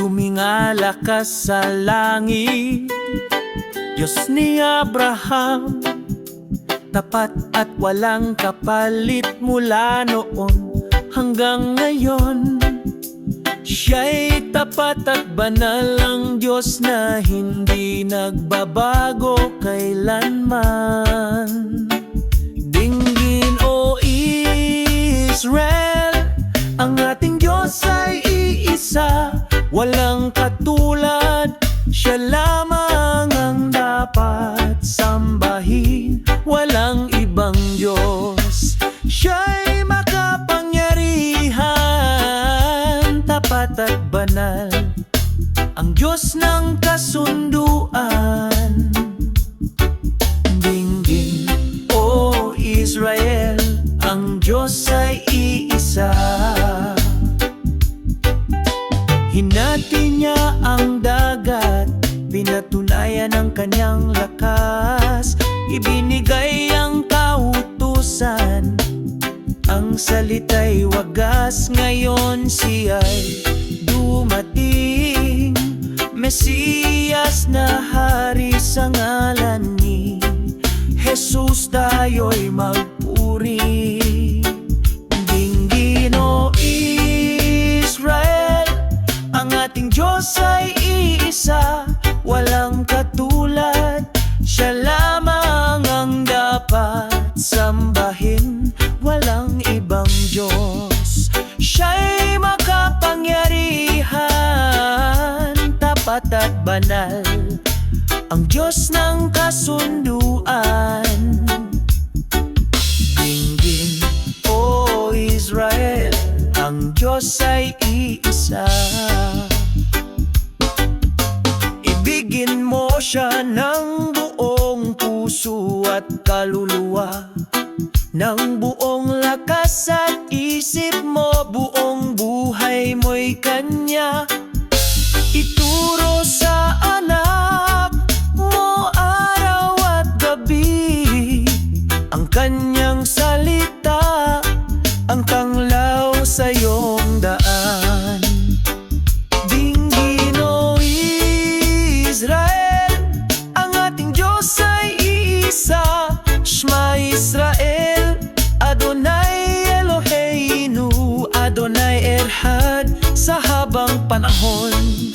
Tumingala ka sa langit. Diyos ni Abraham Tapat at walang kapalit mula noon hanggang ngayon. Siya'y tapat at banal ang Diyos na hindi nagbabago kailanman Siya lamang ang dapat sambahin. Walang ibang Diyos. Siya'y makapangyarihan. Tapat at banal. Ang Diyos ng kasunduan. Dinggin, O Israel, ang Diyos ay pinatunayan ang kanyang lakas, ibinigay ang kautusan. Ang salita'y wagas, ngayon siya'y dumating. Mesiyas na hari sa ngalan ni Jesus tayo'y magpuri Dinggin o Israel Ang ating Diyos ay iisa Walang katulad. Siya lamang ang dapat sambahin. Walang ibang Diyos. Siya'y makapangyarihan. Tapat at banal. Ang Diyos ng kasunduan. Dinggin, O Israel, ang Diyos ay iisa Mo siya ng buong puso at kaluluwa. Ng buong lakas at isip mo Buong buhay mo'y kanya. Ituro Erhad Sa habang panahon